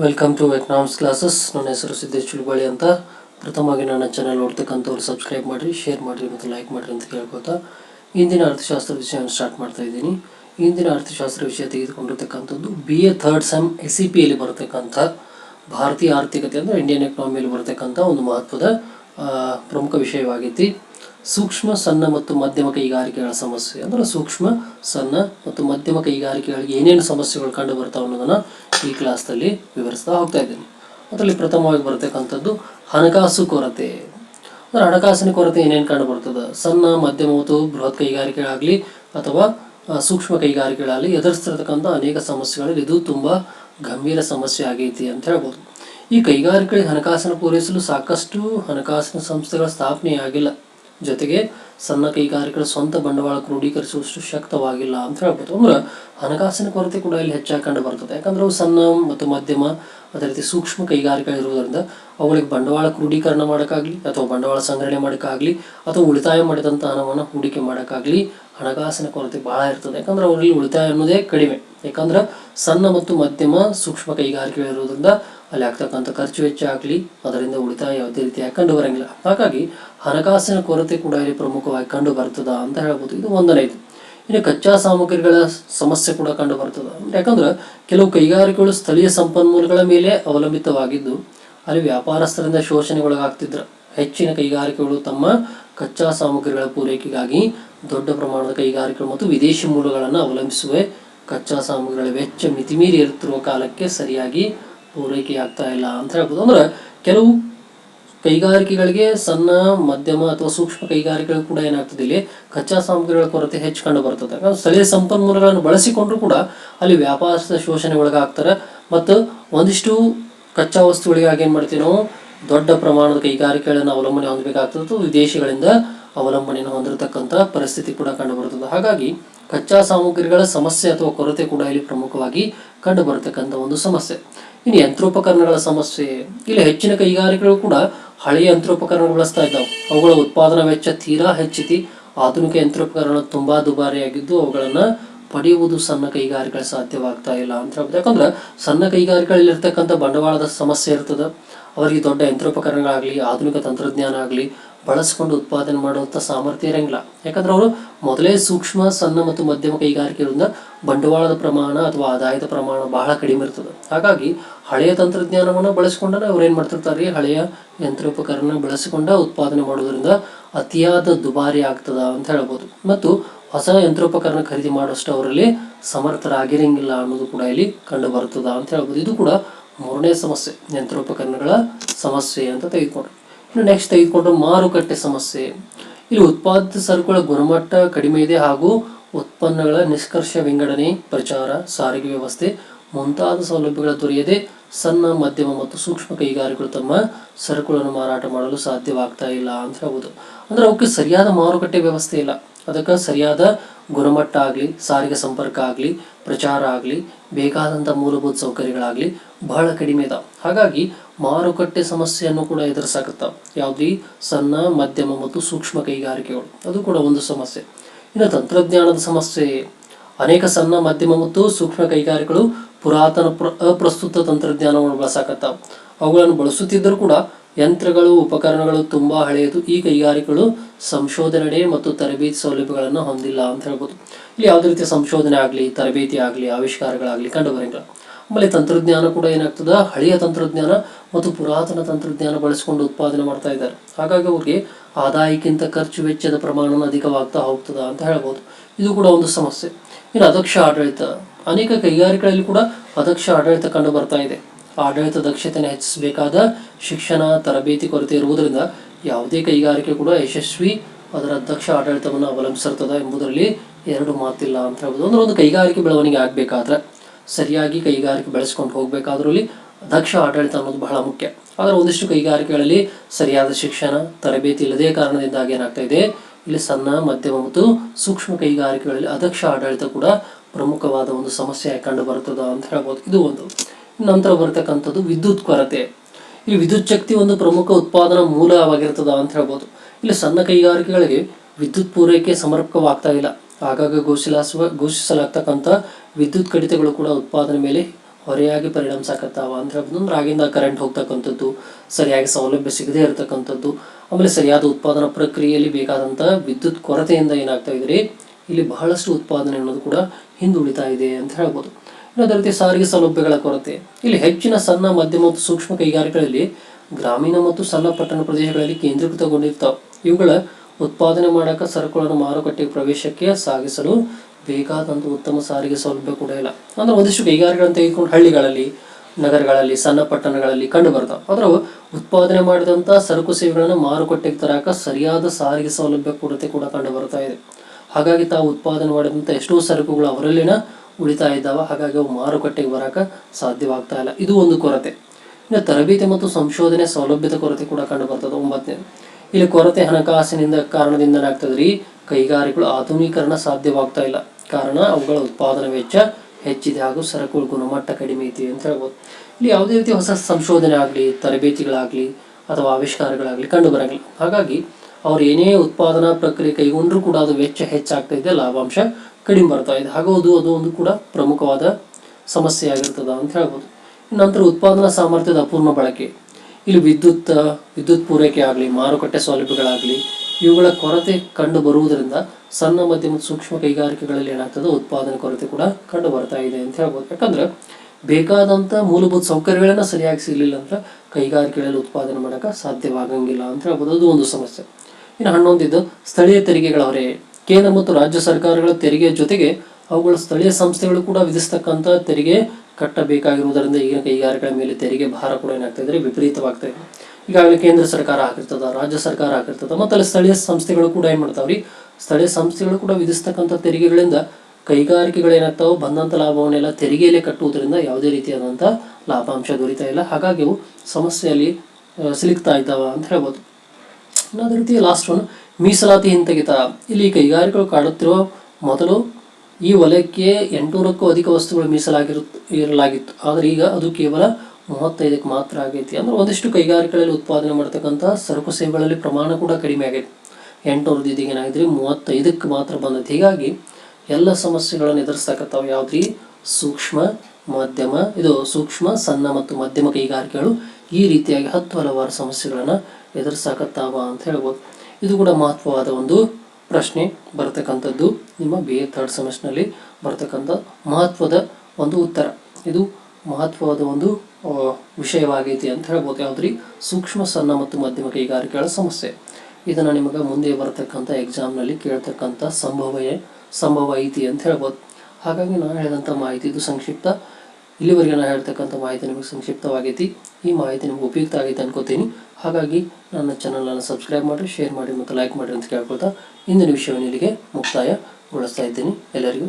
Welcome to economics classes ನನ್ನ ಹೆಸರು ಸಿದ್ದೇಶ್ ಚುಳುಬಾಳಿ ಅಂತ. ಪ್ರಥಮವಾಗಿ ನನ್ನ ಚಾನಲ್ ನೋಡ್ತಕ್ಕಂಥವ್ರು ಸಬ್ಸ್ಕ್ರೈಬ್ ಮಾಡಿರಿ ಶೇರ್ ಮಾಡಿರಿ ಮತ್ತು ಲೈಕ್ ಮಾಡಿರಿ ಅಂತ ಕೇಳ್ಕೊತಾ ಇಂದಿನ ಅರ್ಥಶಾಸ್ತ್ರ ವಿಷಯವನ್ನು ಸ್ಟಾರ್ಟ್ ಮಾಡ್ತಾ ಇದ್ದೀನಿ. ಇಂದಿನ ಅರ್ಥಶಾಸ್ತ್ರ ವಿಷಯ ತೆಗೆದುಕೊಂಡಿರ್ತಕ್ಕಂಥದ್ದು B A third sem S C ಪಿಯಲ್ಲಿ ಬರತಕ್ಕಂಥ ಭಾರತೀಯ ಆರ್ಥಿಕತೆ ಅಂದರೆ ಇಂಡಿಯನ್ ಎಕನಾಮಿಯಲ್ಲಿ ಬರತಕ್ಕಂಥ ಒಂದು ಮಹತ್ವದ ಪ್ರಮುಖ ವಿಷಯವಾಗೈತಿ ಸೂಕ್ಷ್ಮ, ಸಣ್ಣ ಮತ್ತು ಮಧ್ಯಮ ಕೈಗಾರಿಕೆಗಳ ಸಮಸ್ಯೆ. ಅಂದ್ರೆ ಸೂಕ್ಷ್ಮ, ಸಣ್ಣ ಮತ್ತು ಮಧ್ಯಮ ಕೈಗಾರಿಕೆಗಳಿಗೆ ಏನೇನು ಸಮಸ್ಯೆಗಳು ಕಂಡು ಬರ್ತಾವೆ ಅನ್ನೋದನ್ನು ಈ ಕ್ಲಾಸ್ನಲ್ಲಿ ವಿವರಿಸ್ತಾ ಹೋಗ್ತಾ ಇದ್ದೀನಿ. ಅದರಲ್ಲಿ ಪ್ರಥಮವಾಗಿ ಬರ್ತಕ್ಕಂಥದ್ದು ಹಣಕಾಸು ಕೊರತೆ. ಅಂದ್ರೆ ಹಣಕಾಸಿನ ಕೊರತೆ ಏನೇನು ಕಂಡು ಬರ್ತದೆ? ಸಣ್ಣ, ಮಧ್ಯಮ ಮತ್ತು ಬೃಹತ್ ಕೈಗಾರಿಕೆಗಳಾಗಲಿ ಅಥವಾ ಸೂಕ್ಷ್ಮ ಕೈಗಾರಿಕೆಗಳಾಗಲಿ ಎದುರಿಸ್ತಿರತಕ್ಕಂಥ ಅನೇಕ ಸಮಸ್ಯೆಗಳಲ್ಲಿ ಇದು ತುಂಬ ಗಂಭೀರ ಸಮಸ್ಯೆ ಆಗೈತಿ ಅಂತ ಹೇಳ್ಬೋದು. ಈ ಕೈಗಾರಿಕೆಗಳಿಗೆ ಹಣಕಾಸನ್ನು ಪೂರೈಸಲು ಸಾಕಷ್ಟು ಹಣಕಾಸಿನ ಸಂಸ್ಥೆಗಳ ಸ್ಥಾಪನೆ ಆಗಿಲ್ಲ ಜೊತೆಗೆ ಸಣ್ಣ ಕೈಗಾರಿಕೆಗಳ ಸ್ವಂತ ಬಂಡವಾಳ ಕ್ರೋಢೀಕರಿಸುವಷ್ಟು ಶಕ್ತವಾಗಿಲ್ಲ ಅಂತ ಹೇಳ್ಬೋದು. ಅಂದ್ರೆ ಹಣಕಾಸಿನ ಕೊರತೆ ಕೂಡ ಇಲ್ಲಿ ಹೆಚ್ಚಾಗಿ ಕಂಡು ಬರ್ತದೆ. ಯಾಕಂದ್ರೆ ಅವು ಸಣ್ಣ ಮತ್ತು ಮಧ್ಯಮ, ಅದೇ ರೀತಿ ಸೂಕ್ಷ್ಮ ಕೈಗಾರಿಕೆಗಳಿರುವುದರಿಂದ ಅವುಗಳಿಗೆ ಬಂಡವಾಳ ಕ್ರೋಢೀಕರಣ ಮಾಡೋಕ್ಕಾಗಲಿ ಅಥವಾ ಬಂಡವಾಳ ಸಂಗ್ರಹಣೆ ಮಾಡೋಕ್ಕಾಗಲಿ ಅಥವಾ ಉಳಿತಾಯ ಮಾಡಿದಂಥ ಹಣವನ್ನು ಹೂಡಿಕೆ ಮಾಡೋಕ್ಕಾಗಲಿ ಹಣಕಾಸಿನ ಕೊರತೆ ಬಹಳ ಇರ್ತದೆ. ಯಾಕಂದ್ರೆ ಅವರಲ್ಲಿ ಉಳಿತಾಯ ಅನ್ನೋದೇ ಕಡಿಮೆ. ಯಾಕಂದ್ರೆ ಸಣ್ಣ ಮತ್ತು ಮಧ್ಯಮ ಸೂಕ್ಷ್ಮ ಕೈಗಾರಿಕೆಗಳಿರೋದ್ರಿಂದ ಅಲ್ಲಿ ಆಗ್ತಕ್ಕಂಥ ಖರ್ಚು ವೆಚ್ಚ ಆಗಲಿ ಅದರಿಂದ ಉಳಿತಾಯ ಯಾವುದೇ ರೀತಿಯಾಗಿ ಕಂಡು ಬರಂಗಿಲ್ಲ. ಹಾಗಾಗಿ ಹಣಕಾಸಿನ ಕೊರತೆ ಕೂಡ ಇಲ್ಲಿ ಪ್ರಮುಖವಾಗಿ ಕಂಡು ಬರ್ತದ ಅಂತ ಹೇಳ್ಬೋದು. ಇದು ಒಂದನೇದು. ಇನ್ನು ಕಚ್ಚಾ ಸಾಮಗ್ರಿಗಳ ಸಮಸ್ಯೆ ಕೂಡ ಕಂಡು ಬರ್ತದ. ಯಾಕಂದ್ರೆ ಕೆಲವು ಕೈಗಾರಿಕೆಗಳು ಸ್ಥಳೀಯ ಸಂಪನ್ಮೂಲಗಳ ಮೇಲೆ ಅವಲಂಬಿತವಾಗಿದ್ದು, ಅಲ್ಲಿ ವ್ಯಾಪಾರಸ್ಥರಿಂದ ಶೋಷಣೆಗೊಳಗಾಗ್ತಿದ್ರು. ಹೆಚ್ಚಿನ ಕೈಗಾರಿಕೆಗಳು ತಮ್ಮ ಕಚ್ಚಾ ಸಾಮಗ್ರಿಗಳ ಪೂರೈಕೆಗಾಗಿ ದೊಡ್ಡ ಪ್ರಮಾಣದ ಕೈಗಾರಿಕೆಗಳು ಮತ್ತು ವಿದೇಶಿ ಮೂಲಗಳನ್ನು ಅವಲಂಬಿಸುವೆ. ಕಚ್ಚಾ ಸಾಮಗ್ರಿಗಳ ವೆಚ್ಚ ಮಿತಿಮೀರಿ ಇರುತ್ತಿರುವ ಕಾಲಕ್ಕೆ ಸರಿಯಾಗಿ ಪೂರೈಕೆ ಆಗ್ತಾ ಇಲ್ಲ ಅಂತ ಹೇಳ್ಬೋದು. ಅಂದ್ರೆ ಕೆಲವು ಕೈಗಾರಿಕೆಗಳಿಗೆ ಸಣ್ಣ, ಮಧ್ಯಮ ಅಥವಾ ಸೂಕ್ಷ್ಮ ಕೈಗಾರಿಕೆಗಳು ಕೂಡ ಏನಾಗ್ತದೆ ಇಲ್ಲಿ? ಕಚ್ಚಾ ಸಾಮಗ್ರಿಗಳ ಕೊರತೆ ಹೆಚ್ಚು ಕಂಡು ಬರ್ತದೆ ಸ್ಥಳೀಯ ಸಂಪನ್ಮೂಲಗಳನ್ನು ಬಳಸಿಕೊಂಡ್ರು ಕೂಡ ಅಲ್ಲಿ ವ್ಯಾಪಾರದ ಶೋಷಣೆ ಒಳಗಾಗ್ತಾರೆ. ಮತ್ತು ಒಂದಿಷ್ಟು ಕಚ್ಚಾ ವಸ್ತುಗಳಿಗಾಗಿ ಏನು ಮಾಡ್ತೀವಿ ನಾವು? ದೊಡ್ಡ ಪ್ರಮಾಣದ ಕೈಗಾರಿಕೆಗಳನ್ನು ಅವಲಂಬನೆ ಹೊಂದಬೇಕಾಗ್ತದೆ. ವಿದೇಶಿಗಳಿಂದ ಅವಲಂಬನೆಯನ್ನು ಹೊಂದಿರತಕ್ಕಂಥ ಪರಿಸ್ಥಿತಿ ಕೂಡ ಕಂಡು ಬರ್ತದೆ. ಹಾಗಾಗಿ ಕಚ್ಚಾ ಸಾಮಗ್ರಿಗಳ ಸಮಸ್ಯೆ ಅಥವಾ ಕೊರತೆ ಕೂಡ ಇಲ್ಲಿ ಪ್ರಮುಖವಾಗಿ ಕಂಡು ಬರತಕ್ಕಂಥ ಒಂದು ಸಮಸ್ಯೆ. ಇನ್ನು ಯಂತ್ರೋಪಕರಣಗಳ ಸಮಸ್ಯೆ. ಇಲ್ಲಿ ಹೆಚ್ಚಿನ ಕೈಗಾರಿಕೆಗಳು ಕೂಡ ಹಳೆಯ ಯಂತ್ರೋಪಕರಣ ಬಳಸ್ತಾ ಇದ್ದಾವೆ. ಅವುಗಳ ಉತ್ಪಾದನಾ ವೆಚ್ಚ ತೀರಾ ಹೆಚ್ಚಿತಿ ಆಧುನಿಕ ಯಂತ್ರೋಪಕರಣ ತುಂಬಾ ದುಬಾರಿಯಾಗಿದ್ದು ಅವುಗಳನ್ನು ಪಡೆಯುವುದು ಸಣ್ಣ ಕೈಗಾರಿಕೆಗಳು ಸಾಧ್ಯವಾಗ್ತಾ ಇಲ್ಲ ಅಂತ ಹೇಳ್ಬೋದು. ಯಾಕಂದ್ರೆ ಸಣ್ಣ ಕೈಗಾರಿಕೆಗಳಲ್ಲಿ ಇರ್ತಕ್ಕಂಥ ಬಂಡವಾಳದ ಸಮಸ್ಯೆ ಇರ್ತದೆ. ಅವರಿಗೆ ದೊಡ್ಡ ಯಂತ್ರೋಪಕರಣಗಳಾಗಲಿ, ಆಧುನಿಕ ತಂತ್ರಜ್ಞಾನ ಆಗಲಿ ಬಳಸ್ಕೊಂಡು ಉತ್ಪಾದನೆ ಮಾಡುವಂಥ ಸಾಮರ್ಥ್ಯ ಇರಂಗಿಲ್ಲ. ಯಾಕಂದ್ರೆ ಅವರು ಮೊದಲೇ ಸೂಕ್ಷ್ಮ, ಸಣ್ಣ ಮತ್ತು ಮಧ್ಯಮ ಕೈಗಾರಿಕೆಗಳಿಂದ ಬಂಡವಾಳದ ಪ್ರಮಾಣ ಅಥವಾ ಆದಾಯದ ಪ್ರಮಾಣ ಬಹಳ ಕಡಿಮೆ ಇರ್ತದೆ. ಹಾಗಾಗಿ ಹಳೆಯ ತಂತ್ರಜ್ಞಾನವನ್ನು ಬಳಸಿಕೊಂಡೇ ಅವ್ರು ಏನು ಮಾಡ್ತಿರ್ತಾರೆ? ಹಳೆಯ ಯಂತ್ರೋಪಕರಣ ಬಳಸಿಕೊಂಡ ಉತ್ಪಾದನೆ ಮಾಡೋದ್ರಿಂದ ಅತಿಯಾದ ದುಬಾರಿ ಆಗ್ತದ ಅಂತ ಹೇಳ್ಬೋದು. ಮತ್ತು ಹೊಸ ಯಂತ್ರೋಪಕರಣ ಖರೀದಿ ಮಾಡೋಷ್ಟು ಅವರಲ್ಲಿ ಸಮರ್ಥರಾಗಿರಂಗಿಲ್ಲ ಅನ್ನೋದು ಕೂಡ ಇಲ್ಲಿ ಕಂಡು ಬರ್ತದ ಅಂತ ಹೇಳ್ಬೋದು. ಇದು ಕೂಡ ಮೂರನೇ ಸಮಸ್ಯೆ, ಯಂತ್ರೋಪಕರಣಗಳ ಸಮಸ್ಯೆ ಅಂತ ತೆಗೆದುಕೊಂಡ್ರೆ. ನೆಕ್ಸ್ಟ್ ತೆಗೆದುಕೊಂಡು ಮಾರುಕಟ್ಟೆ ಸಮಸ್ಯೆ. ಇಲ್ಲಿ ಉತ್ಪಾದಿತ ಸರಕುಗಳ ಗುಣಮಟ್ಟ ಕಡಿಮೆ ಇದೆ ಹಾಗೂ ಉತ್ಪನ್ನಗಳ ನಿಷ್ಕರ್ಷ ವಿಂಗಡಣೆ ಪ್ರಚಾರ, ಸಾರಿಗೆ ವ್ಯವಸ್ಥೆ ಮುಂತಾದ ಸೌಲಭ್ಯಗಳ ದೊರೆಯದೆ ಸಣ್ಣ, ಮಧ್ಯಮ ಮತ್ತು ಸೂಕ್ಷ್ಮ ಕೈಗಾರಿಕೆಗಳು ತಮ್ಮ ಸರಕುಗಳನ್ನು ಮಾರಾಟ ಮಾಡಲು ಸಾಧ್ಯವಾಗ್ತಾ ಇಲ್ಲ ಅಂತ ಹೇಳ್ಬೋದು. ಅಂದ್ರೆ ಅವಕ್ಕೆ ಸರಿಯಾದ ಮಾರುಕಟ್ಟೆ ವ್ಯವಸ್ಥೆ ಇಲ್ಲ. ಅದಕ್ಕೆ ಸರಿಯಾದ ಗುಣಮಟ್ಟ ಆಗಲಿ, ಸಾರಿಗೆ ಸಂಪರ್ಕ ಆಗಲಿ, ಪ್ರಚಾರ ಆಗಲಿ ಬೇಕಾದಂಥ ಮೂಲಭೂತ ಸೌಕರ್ಯಗಳಾಗಲಿ ಬಹಳ ಕಡಿಮೆ ಇದಾವೆ. ಹಾಗಾಗಿ ಮಾರುಕಟ್ಟೆ ಸಮಸ್ಯೆಯನ್ನು ಕೂಡ ಎದುರಿಸಾಕತ್ತ ಯಾವುದೇ ಸಣ್ಣ, ಮಧ್ಯಮ ಮತ್ತು ಸೂಕ್ಷ್ಮ ಕೈಗಾರಿಕೆಗಳು. ಅದು ಕೂಡ ಒಂದು ಸಮಸ್ಯೆ. ಇನ್ನು ತಂತ್ರಜ್ಞಾನದ ಸಮಸ್ಯೆ, ಅನೇಕ ಸಣ್ಣ, ಮಧ್ಯಮ ಮತ್ತು ಸೂಕ್ಷ್ಮ ಕೈಗಾರಿಕೆಗಳು ಪುರಾತನ ಪ್ರ, ಅಪ್ರಸ್ತುತ ತಂತ್ರಜ್ಞಾನವನ್ನು ಬಳಸಾಕತ್ತ ಅವುಗಳನ್ನು ಬಳಸುತ್ತಿದ್ದರೂ ಕೂಡ ಯಂತ್ರಗಳು, ಉಪಕರಣಗಳು ತುಂಬಾ ಹಳೆಯದು. ಈ ಕೈಗಾರಿಕೆಗಳು ಸಂಶೋಧನೆ ಮತ್ತು ತರಬೇತಿ ಸೌಲಭ್ಯಗಳನ್ನು ಹೊಂದಿಲ್ಲ ಅಂತ ಹೇಳ್ಬೋದು. ಇಲ್ಲಿ ಯಾವುದೇ ರೀತಿಯ ಸಂಶೋಧನೆ ಆಗಲಿ, ತರಬೇತಿ ಆಗಲಿ, ಆವಿಷ್ಕಾರಗಳಾಗಲಿ ಕಂಡು ಬರಂಗಿಲ್ಲ ಆಮೇಲೆ ತಂತ್ರಜ್ಞಾನ ಕೂಡ ಏನಾಗ್ತದೆ? ಹಳೆಯ ತಂತ್ರಜ್ಞಾನ ಮತ್ತು ಪುರಾತನ ತಂತ್ರಜ್ಞಾನ ಬಳಸಿಕೊಂಡು ಉತ್ಪಾದನೆ ಮಾಡ್ತಾ ಇದ್ದಾರೆ. ಹಾಗಾಗಿ ಅವ್ರಿಗೆ ಆದಾಯಕ್ಕಿಂತ ಖರ್ಚು ವೆಚ್ಚದ ಪ್ರಮಾಣ ಅಧಿಕವಾಗ್ತಾ ಹೋಗ್ತದ ಅಂತ ಹೇಳ್ಬೋದು. ಇದು ಕೂಡ ಒಂದು ಸಮಸ್ಯೆ. ಇನ್ನು ಅದಕ್ಷ ಆಡಳಿತ. ಅನೇಕ ಕೈಗಾರಿಕೆಗಳಲ್ಲಿ ಕೂಡ ಅದಕ್ಷ ಆಡಳಿತ ಕಂಡು ಬರ್ತಾ ಇದೆ. ಆಡಳಿತ ದಕ್ಷತೆಯನ್ನು ಹೆಚ್ಚಿಸಬೇಕಾದ ಶಿಕ್ಷಣ, ತರಬೇತಿ ಕೊರತೆ ಇರುವುದರಿಂದ ಯಾವುದೇ ಕೈಗಾರಿಕೆ ಕೂಡ ಯಶಸ್ವಿ ಅದರ ಅಧ್ಯಕ್ಷ ಆಡಳಿತವನ್ನು ಅವಲಂಬಿಸಿರ್ತದೆ ಎಂಬುದರಲ್ಲಿ ಎರಡು ಮಾತಿಲ್ಲ ಅಂತ ಹೇಳ್ಬೋದು. ಅಂದ್ರೆ ಒಂದು ಕೈಗಾರಿಕೆ ಬೆಳವಣಿಗೆ ಆಗಬೇಕಾದ್ರೆ ಸರಿಯಾಗಿ ಕೈಗಾರಿಕೆ ಬೆಳೆಸ್ಕೊಂಡು ಹೋಗಬೇಕಾದ್ರಲ್ಲಿ ದಕ್ಷ ಆಡಳಿತ ಅನ್ನೋದು ಬಹಳ ಮುಖ್ಯ. ಆದರೆ ಒಂದಿಷ್ಟು ಕೈಗಾರಿಕೆಗಳಲ್ಲಿ ಸರಿಯಾದ ಶಿಕ್ಷಣ, ತರಬೇತಿ ಇಲ್ಲದೇ ಕಾರಣದಿಂದಾಗಿ ಏನಾಗ್ತಾ ಇದೆ? ಇಲ್ಲಿ ಸಣ್ಣ, ಮಧ್ಯಮ ಮತ್ತು ಸೂಕ್ಷ್ಮ ಕೈಗಾರಿಕೆಗಳಲ್ಲಿ ಅದಕ್ಷ ಆಡಳಿತ ಕೂಡ ಪ್ರಮುಖವಾದ ಒಂದು ಸಮಸ್ಯೆ ಕಂಡು ಬರುತ್ತದ ಅಂತ ಹೇಳ್ಬೋದು. ಇದು ಒಂದು. ನಂತರ ಬರ್ತಕ್ಕಂಥದ್ದು ವಿದ್ಯುತ್ ಕೊರತೆ. ಇಲ್ಲಿ ವಿದ್ಯುತ್ ಶಕ್ತಿ ಒಂದು ಪ್ರಮುಖ ಉತ್ಪಾದನಾ ಮೂಲವಾಗಿರ್ತದ ಅಂತ ಹೇಳ್ಬೋದು. ಇಲ್ಲಿ ಸಣ್ಣ ಕೈಗಾರಿಕೆಗಳಿಗೆ ವಿದ್ಯುತ್ ಪೂರೈಕೆ ಸಮರ್ಪಕವಾಗ್ತಾ ಇಲ್ಲ. ಆಗಾಗ ಘೋಷಿಸಲಾಸುವ ಘೋಷಿಸಲಾಗ್ತಕ್ಕಂಥ ವಿದ್ಯುತ್ ಕಡಿತಗಳು ಕೂಡ ಉತ್ಪಾದನೆ ಮೇಲೆ ಹೊರೆಯಾಗಿ ಪರಿಣಾಮ ಸಾಕತ್ತಾವ. ಅಂದ್ರೆ ಅಂತಂದ್ರೆ ಆಗಿಂದ ಕರೆಂಟ್ ಹೋಗ್ತಕ್ಕಂಥದ್ದು, ಸರಿಯಾಗಿ ಸೌಲಭ್ಯ ಸಿಗದೇ ಇರತಕ್ಕಂಥದ್ದು, ಆಮೇಲೆ ಸರಿಯಾದ ಉತ್ಪಾದನಾ ಪ್ರಕ್ರಿಯೆಯಲ್ಲಿ ಬೇಕಾದಂಥ ವಿದ್ಯುತ್ ಕೊರತೆಯಿಂದ ಏನಾಗ್ತಾ ಇದ್ರಿ ಇಲ್ಲಿ ಬಹಳಷ್ಟು ಉತ್ಪಾದನೆ ಅನ್ನೋದು ಕೂಡ ಹಿಂದುಳಿತಾ ಇದೆ ಅಂತ ಹೇಳ್ಬೋದು. ಇನ್ನು ಅದೇ ರೀತಿ ಸಾರಿಗೆ ಸೌಲಭ್ಯಗಳ ಕೊರತೆ. ಇಲ್ಲಿ ಹೆಚ್ಚಿನ ಸಣ್ಣ, ಮಧ್ಯಮ ಮತ್ತು ಸೂಕ್ಷ್ಮ ಕೈಗಾರಿಕೆಗಳಲ್ಲಿ ಗ್ರಾಮೀಣ ಮತ್ತು ಸಣ್ಣ ಪಟ್ಟಣ ಪ್ರದೇಶಗಳಲ್ಲಿ ಕೇಂದ್ರೀಕೃತಗೊಂಡಿರ್ತಾವೆ. ಇವುಗಳ ಉತ್ಪಾದನೆ ಮಾಡಕ ಸರಕುಗಳನ್ನು ಮಾರುಕಟ್ಟೆ ಪ್ರವೇಶಕ್ಕೆ ಸಾಗಿಸಲು ಬೇಕಾದಂಥ ಉತ್ತಮ ಸಾರಿಗೆ ಸೌಲಭ್ಯ ಕೂಡ ಇಲ್ಲ. ಅಂದ್ರೆ ಒಂದಿಷ್ಟು ಕೈಗಾರಿಕೆಗಳನ್ನು ತೆಗೆದುಕೊಂಡು ಹಳ್ಳಿಗಳಲ್ಲಿ, ನಗರಗಳಲ್ಲಿ, ಸಣ್ಣ ಪಟ್ಟಣಗಳಲ್ಲಿ ಕಂಡು ಬರ್ತಾವೆ. ಆದ್ರೆ ಉತ್ಪಾದನೆ ಮಾಡಿದಂಥ ಸರಕು ಸೇವೆಗಳನ್ನು ಮಾರುಕಟ್ಟೆಗೆ ತರಕ ಸರಿಯಾದ ಸಾರಿಗೆ ಸೌಲಭ್ಯ ಕೊರತೆ ಕೂಡ ಕಂಡು ಬರ್ತಾ ಇದೆ. ಹಾಗಾಗಿ ತಾವು ಉತ್ಪಾದನೆ ಮಾಡಿದಂಥ ಎಷ್ಟೋ ಸರಕುಗಳು ಅವರಲ್ಲಿನ ಉಳಿತಾಯ ಇದ್ದಾವ. ಹಾಗಾಗಿ ಅವು ಮಾರುಕಟ್ಟೆಗೆ ಬರಕ ಸಾಧ್ಯವಾಗ್ತಾ ಇಲ್ಲ. ಇದು ಒಂದು ಕೊರತೆ. ಇನ್ನು ತರಬೇತಿ ಮತ್ತು ಸಂಶೋಧನೆ ಸೌಲಭ್ಯದ ಕೊರತೆ ಕೂಡ ಕಂಡು ಬರ್ತದೆ ಒಂಬತ್ತನೇ ಇಲ್ಲಿ ಕೊರತೆ ಹಣಕಾಸಿನಿಂದ ಕಾರಣದಿಂದ ಏನಾಗ್ತದ್ರಿ ಕೈಗಾರಿಕೆಗಳು ಆಧುನೀಕರಣ ಸಾಧ್ಯವಾಗ್ತಾ ಇಲ್ಲ. ಕಾರಣ ಅವುಗಳ ಉತ್ಪಾದನಾ ವೆಚ್ಚ ಹೆಚ್ಚಿದೆ ಹಾಗೂ ಸರಕುಗಳ ಗುಣಮಟ್ಟ ಕಡಿಮೆ ಇದೆ ಅಂತ ಹೇಳ್ಬೋದು. ಇಲ್ಲಿ ಯಾವುದೇ ರೀತಿ ಹೊಸ ಸಂಶೋಧನೆ ಆಗಲಿ, ತರಬೇತಿಗಳಾಗಲಿ ಅಥವಾ ಆವಿಷ್ಕಾರಗಳಾಗಲಿ ಕಂಡು ಬರಂಗಿಲ್ಲ ಹಾಗಾಗಿ ಅವ್ರು ಏನೇ ಉತ್ಪಾದನಾ ಪ್ರಕ್ರಿಯೆ ಕೈಗೊಂಡರೂ ಕೂಡ ಅದು ವೆಚ್ಚ ಹೆಚ್ಚಾಗ್ತಾ ಇದೆ, ಲಾಭಾಂಶ ಕಡಿಮೆ ಬರ್ತಾ ಇದೆ. ಹಾಗೂ ಅದು ಒಂದು ಕೂಡ ಪ್ರಮುಖವಾದ ಸಮಸ್ಯೆ ಆಗಿರ್ತದ ಅಂತ ಹೇಳ್ಬೋದು. ನಂತರ ಉತ್ಪಾದನಾ ಸಾಮರ್ಥ್ಯದ ಅಪೂರ್ಣ ಬಳಕೆ. ಇಲ್ಲಿ ವಿದ್ಯುತ್ ವಿದ್ಯುತ್ ಪೂರೈಕೆ ಆಗಲಿ, ಮಾರುಕಟ್ಟೆ ಸೌಲಭ್ಯಗಳಾಗಲಿ, ಇವುಗಳ ಕೊರತೆ ಕಂಡು ಬರುವುದರಿಂದ ಸಣ್ಣ, ಮಧ್ಯಮ ಸೂಕ್ಷ್ಮ ಕೈಗಾರಿಕೆಗಳಲ್ಲಿ ಏನಾಗ್ತದೆ ಉತ್ಪಾದನೆ ಕೊರತೆ ಕೂಡ ಕಂಡು ಬರ್ತಾ ಇದೆ ಅಂತ ಹೇಳ್ಬೋದು. ಯಾಕಂದ್ರೆ ಬೇಕಾದಂಥ ಮೂಲಭೂತ ಸೌಕರ್ಯಗಳನ್ನ ಸರಿಯಾಗಿ ಸಿಗಲಿಲ್ಲ ಅಂದ್ರೆ ಕೈಗಾರಿಕೆಗಳಲ್ಲಿ ಉತ್ಪಾದನೆ ಮಾಡೋಕೆ ಸಾಧ್ಯವಾಗಂಗಿಲ್ಲ ಅಂತ ಹೇಳ್ಬೋದು. ಅದು ಒಂದು ಸಮಸ್ಯೆ. ಇನ್ನು ಹನ್ನೊಂದಿದ್ದು ಸ್ಥಳೀಯ ತೆರಿಗೆಗಳ ಹೊರೆ ಕೇಂದ್ರ ಮತ್ತು ರಾಜ್ಯ ಸರ್ಕಾರಗಳ ತೆರಿಗೆಯ ಜೊತೆಗೆ ಅವುಗಳ ಸ್ಥಳೀಯ ಸಂಸ್ಥೆಗಳು ಕೂಡ ವಿಧಿಸ್ತಕ್ಕಂಥ ತೆರಿಗೆ ಕಟ್ಟಬೇಕಾಗಿರುವುದರಿಂದ ಈಗಿನ ಕೈಗಾರಿಕೆಗಳ ಮೇಲೆ ತೆರಿಗೆ ಭಾರ ಕೂಡ ಏನಾಗ್ತಾ ಇದ್ರೆ ವಿಪರೀತವಾಗ್ತಾ ಇದೆ. ಈಗಾಗಲೇ ಕೇಂದ್ರ ಸರ್ಕಾರ ಆಗಿರ್ತದ ರಾಜ್ಯ ಸರ್ಕಾರ ಆಗಿರ್ತದ ಮತ್ತು ಅಲ್ಲಿ ಸ್ಥಳೀಯ ಸಂಸ್ಥೆಗಳು ಕೂಡ ಏನು ಮಾಡ್ತಾವ್ರಿ? ಸ್ಥಳೀಯ ಸಂಸ್ಥೆಗಳು ಕೂಡ ವಿಧಿಸ್ತಕ್ಕಂಥ ತೆರಿಗೆಗಳಿಂದ ಕೈಗಾರಿಕೆಗಳು ಏನಾಗ್ತಾವೆ, ಬಂದಂಥ ಲಾಭವನ್ನೆಲ್ಲ ತೆರಿಗೆಯಲ್ಲೇ ಕಟ್ಟುವುದರಿಂದ ಯಾವುದೇ ರೀತಿಯಾದಂಥ ಲಾಭಾಂಶ ದೊರೀತಾ ಇಲ್ಲ. ಹಾಗಾಗಿ ಅವು ಸಮಸ್ಯೆಯಲ್ಲಿ ಸಿಲುಕ್ತಾ ಇದ್ದಾವ ಅಂತ ಹೇಳ್ಬೋದು. ಇನ್ನೊಂದು ರೀತಿ ಲಾಸ್ಟ್ ಒನ್ ಮೀಸಲಾತಿ ಹಿಂತೆಗೆತ. ಇಲ್ಲಿ ಕೈಗಾರಿಕೆಗಳು ಕಾಡುತ್ತಿರುವ ಮೊದಲು ಈ ವಲಯಕ್ಕೆ ಎಂಟುನೂರಕ್ಕೂ ಅಧಿಕ ವಸ್ತುಗಳು ಮೀಸಲಾಗಿರು ಇರಲಾಗಿತ್ತು. ಆದರೆ ಈಗ ಅದು ಕೇವಲ ಮೂವತ್ತೈದಕ್ಕೆ ಮಾತ್ರ ಆಗೈತಿ. ಅಂದ್ರೆ ಒಂದಿಷ್ಟು ಕೈಗಾರಿಕೆಗಳಲ್ಲಿ ಉತ್ಪಾದನೆ ಮಾಡ್ತಕ್ಕಂಥ ಸರಕು ಸೇವೆಗಳಲ್ಲಿ ಪ್ರಮಾಣ ಕೂಡ ಕಡಿಮೆ ಆಗೈತಿ. ಎಂಟುನೂರದ್ದು ಇದೀಗ ಏನಾಗಿದ್ರಿ ಮೂವತ್ತೈದಕ್ಕೆ ಮಾತ್ರ ಬಂದೈತಿ. ಹೀಗಾಗಿ ಎಲ್ಲ ಸಮಸ್ಯೆಗಳನ್ನು ಎದುರಿಸ್ತಕ್ಕಂಥವು ಯಾವುದ್ರಿ? ಸೂಕ್ಷ್ಮ, ಮಧ್ಯಮ, ಇದು ಸೂಕ್ಷ್ಮ, ಸಣ್ಣ ಮತ್ತು ಮಧ್ಯಮ ಕೈಗಾರಿಕೆಗಳು ಈ ರೀತಿಯಾಗಿ ಹತ್ತು ಹಲವಾರು ಸಮಸ್ಯೆಗಳನ್ನು ಎದುರಿಸಾಕತ್ತಾವ ಅಂತ ಹೇಳ್ಬೋದು. ಇದು ಕೂಡ ಮಹತ್ವವಾದ ಒಂದು ಪ್ರಶ್ನೆ ಬರತಕ್ಕಂಥದ್ದು ನಿಮ್ಮ ಬಿ ಎ ಥರ್ಡ್ ಸೆಮಿಸ್ಟರ್ನಲ್ಲಿ ಬರತಕ್ಕಂಥ ಮಹತ್ವದ ಒಂದು ಉತ್ತರ. ಇದು ಮಹತ್ವದ ಒಂದು ವಿಷಯವಾಗೈತಿ ಅಂತ ಹೇಳ್ಬೋದು. ಯಾವುದ್ರಿ? ಸೂಕ್ಷ್ಮ, ಸಣ್ಣ ಮತ್ತು ಮಧ್ಯಮ ಕೈಗಾರಿಕೆಗಳ ಸಮಸ್ಯೆ. ಇದನ್ನು ನಿಮಗೆ ಮುಂದೆ ಬರತಕ್ಕಂಥ ಎಕ್ಸಾಮ್ನಲ್ಲಿ ಕೇಳ್ತಕ್ಕಂಥ ಸಂಭವ ಸಂಭವ ಐತಿ ಅಂತ ಹೇಳ್ಬೋದು. ಹಾಗಾಗಿ ನಾನು ಹೇಳಿದಂಥ ಮಾಹಿತಿ ಇದು ಸಂಕ್ಷಿಪ್ತ. ಇಲ್ಲಿವರೆಗೆ ನಾನು ಹೇಳ್ತಕ್ಕಂಥ ಮಾಹಿತಿ ನಿಮಗೆ ಸಂಕ್ಷಿಪ್ತವಾಗೈತಿ. ಈ ಮಾಹಿತಿ ನಿಮ್ಗೆ ಉಪಯುಕ್ತ ಆಗೈತೆ ಅನ್ಕೋತೀನಿ. ಹಾಗಾಗಿ ನನ್ನ ಚಾನಲನ್ನು ಸಬ್ಸ್ಕ್ರೈಬ್ ಮಾಡಿ ಶೇರ್ ಮಾಡಿ ಮತ್ತು ಲೈಕ್ ಮಾಡಿ ಅಂತ ಕೇಳ್ಕೊಳ್ತಾ ಇಂದಿನ ವಿಷಯವನ್ನು ಇಲ್ಲಿಗೆ ಮುಕ್ತಾಯಗೊಳಿಸ್ತಾ ಇದ್ದೀನಿ. ಎಲ್ಲರಿಗೂ